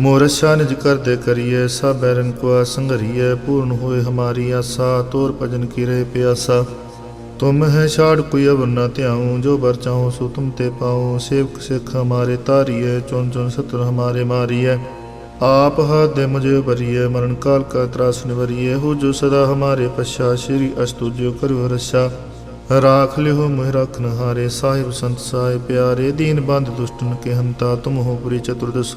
ਮੋਰਸ਼ਾ ਨਿਜ ਕਰਦੇ ਕਰੀਏ, ਸਭ ਬੈਰਨ ਕੋ ਸੰਗਰੀਏ ਪੂਰਨ ਹੋਏ ਹਮਾਰੀ ਆਸਾ, ਤੋਰ ਭਜਨ ਕੀ ਰਹੇ ਪਿਆਸਾ। ਤੁਮ ਹੈ ਛਾੜ ਕੋਈ ਅਵਰ ਨ ਧਿਆਉ, ਜੋ ਬਰ ਚਾਹੋ ਸੋ ਤੁਮ ਤੇ ਪਾਉ। ਸੇਵਕ ਸਿੱਖ ਹਮਾਰੇ ਤਾਰੀਏ ਚੁਨ ਚੁਨ ਸਤਰ ਹਮਾਰੇ ਮਾਰੀਏ। ਆਪ ਹੱਥ ਦੇ ਮੁਝੇ ਭਰੀਏ, ਮਰਨ ਕਾਲ ਕਾ ਤਰਾਸ ਨਿਵਰੀਏ। ਹੋ ਜੋ ਸਦਾ ਹਮਾਰੇ ਪਛਾ, ਸ਼੍ਰੀ ਅਸਤੁਜਿਓ ਕਰਿਓ ਰਛਾ। ਰਾਖ ਲਿਓ ਮੋਹਿ ਰਖਨ ਹਾਰੇ ਸਾਹਿਬ ਸੰਤ ਸਾਹਿਬ ਪਿਆਰੇ। ਦੀਨ ਬੰਦ ਦੁਸ਼ਟਨ ਕੇ ਹੰਤਾ, ਤੁਮ ਹੋ ਪੁਰੀ ਚਤੁਰਦਸ਼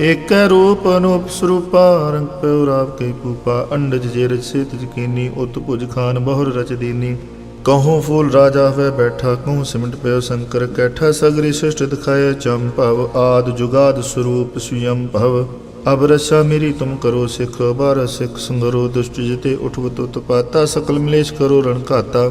ਏਕੈ ਰੂਪ ਅਨੂਪ ਸਰੂਪਾ, ਰੰਗ ਪਉ ਰਾਵ ਕੈ ਪੂਪਾ ਅੰਡਜ ਜੇ ਰਚ ਸੇਤ ਜਕੀਨੀ ਉਤ ਭੁਜ ਖਾਨ ਬਹੁਰ ਰਚ ਦੀਨੀ। ਕਹੂੰ ਫੂਲ ਰਾਜਾ ਹੋਇ ਬੈਠਾ, ਕਹੂੰ ਸਿਮਟ ਪਿਓ ਸ਼ੰਕਰ, ਕੈਠਾ ਸਗਰੀ ਸ੍ਰਿਸ਼ਟ ਦਿਖਾਏ ਭਵ ਆਦ ਜੁਗਾਦ ਸਰੂਪ ਸੁਯੰ ਭਵ। ਅਬ ਰਸਾ ਮੇਰੀ ਤੁਮ ਕਰੋ ਸਿਖ ਬਾਰ ਸਿਖ ਸੰਗਰੋ, ਦੁਸ਼ਟ ਜਿਤੇ ਉਠਵਤ ਉਤਪਾਤਾ ਸਕਲ ਮਲੇਸ਼ ਕਰੋ ਰਣ ਘਾਤਾ।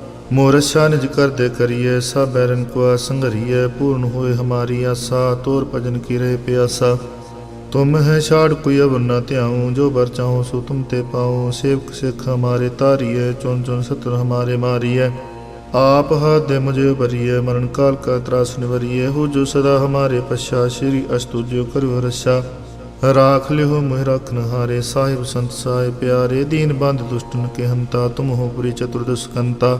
ਮੋਰਤ ਸ਼ਾਨ ਜ਼ਿਕਰ ਦੇ ਕਰੀਏ, ਸਭ ਐਰਨ ਕੋ ਸੰਗਰੀਏ ਪੂਰਨ ਹੋਏ ਹਮਾਰੀ ਆਸਾ, ਤੋਰ ਭਜਨ ਕੀਰੇ ਪਿਆਸਾ। ਤੁਮ ਹੈ ਛਾੜ ਕੋਈ ਅਵਰ ਨਾ ਧਿਆਉ, ਜੋ ਬਰ ਚਾਹੋ ਸੋ ਤੁਮ ਤੇ ਪਾਉ। ਸੇਵਕ ਸਿੱਖ ਹਮਾਰੇ ਤਾਰੀਏ ਚੁਣ ਚੁਣ ਸਤਰ ਹਮਾਰੇ ਮਾਰੀਏ। ਆਪ ਹੱਥ ਦੇ ਮੁਝੇ ਭਰੀਏ, ਮਰਨ ਕਾਲ ਕਾ ਤਰਾਸ ਨਿਵਰੀਏ। ਹੋ ਜੋ ਸਦਾ ਹਮਾਰੇ ਪਛਾ, ਸ਼੍ਰੀ ਅਸਤੁ ਜਿਉ ਕਰੋ ਰਸਾ ਰਾਖ ਲਿਓ ਮਹਿ ਰਖਨ ਹਾਰੇ ਸਾਹਿਬ ਸੰਤ ਸਾਹਿਬ ਪਿਆਰੇ। ਦੀਨ ਬੰਦ ਦੁਸ਼ਟਨ ਕੇ ਹੰਤਾ, ਤੁਮ ਹੋ ਪੁਰੀ ਚਤੁਰਦਸ਼ਕੰਤਾ।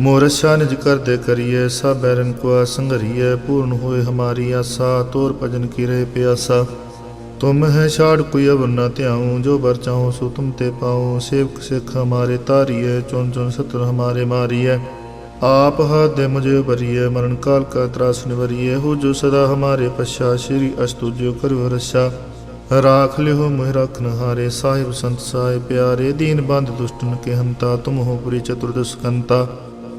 ਮੋਰਛਾ ਨਿਜ ਕਰਦੇ ਕਰੀਏ ਸਭ ਬੈਰਨ ਕੋ ਸੰਘਰੀਏ, ਪੂਰਨ ਹੋਏ ਹਮਾਰੀ ਆਸਾ, ਤੋਰ ਭਜਨ ਕੀਰੇ ਪਿਆਸਾ। ਤੁਮ ਹੈ ਛਾੜ ਕੋਈ ਅਵਰ ਨਾ ਧਿਆਉ, ਜੋ ਬਰ ਚਾਹੋ ਸੋ ਤੁਮ ਤੇ ਪਾਉ। ਸੇਵਕ ਸਿੱਖ ਹਮਾਰੇ ਤਾਰੀਏ, ਚੁਣ ਚੁਣ ਸਤਰ ਹਮਾਰੇ ਮਾਰੀਏ। ਆਪ ਹਾਦੇ ਮੁਝੇ ਭਰੀਏ, ਮਰਨ ਕਾਲ ਕਾ ਤਰਾਸ ਨਿਵਰੀਏ। ਹੋ ਜੋ ਸਦਾ ਹਮਾਰੇ ਪਛਾ, ਸ਼੍ਰੀ ਅਸਤੁ ਜੋ ਕਰੋ ਰਸਾ ਰਾਖ ਲਿਓ ਮੋਹਿ ਰਖਨ ਹਾਰੇ ਸਾਹਿਬ ਸੰਤ ਸਾਹਿਬ ਪਿਆਰੇ। ਦੀਨ ਬੰਦ ਦੁਸ਼ਟਨ ਕੇ ਹੰਤਾ, ਤੁਮ ਹੋ ਪੁਰੀ ਚਤੁਰਦਸ਼ਕੰਤਾ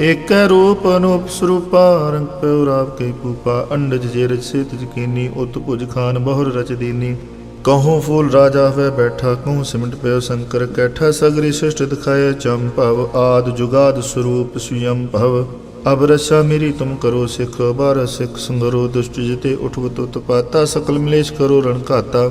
ਏਕੈ ਰੂਪ ਅਨੂਪ ਸਰੂਪਾ, ਰੰਗ ਪਉ ਕੈ ਪੂਪਾ, ਅੰਡਜ ਜੇ ਰਚ ਸੇ ਤਿਜ ਕੀਨੀ, ਉਤ ਭੁਜ ਖਾਨ ਬਹੁਰ ਰਚ ਦੀਨੀ। ਕਹੂੰ ਫੂਲ ਰਾਜਾ ਹੋਇ ਬੈਠਾ, ਕਹੂੰ ਸਿਮਟ ਪਿਓ ਸ਼ੰਕਰ ਕੈਠਾ, ਸਗਰੀ ਸ੍ਰਿਸ਼ਟ ਦਿਖਾਏ ਭਵ, ਆਦ ਜੁਗਾਦ ਸਰੂਪ ਸੁਯੰ ਭਵ। ਅਬ ਰਸਾ ਮੇਰੀ ਤੁਮ ਕਰੋ ਸਿਖ, ਬਾਰ ਸਿਖ ਸੰਗਰੋ, ਦੁਸ਼ਟ ਜਿਤੇ ਊਠਵ ਤੁਤ ਪਾਤਾ, ਸਕਲ ਮਲੇਸ਼ ਕਰੋ ਰਣ ਘਾਤਾ।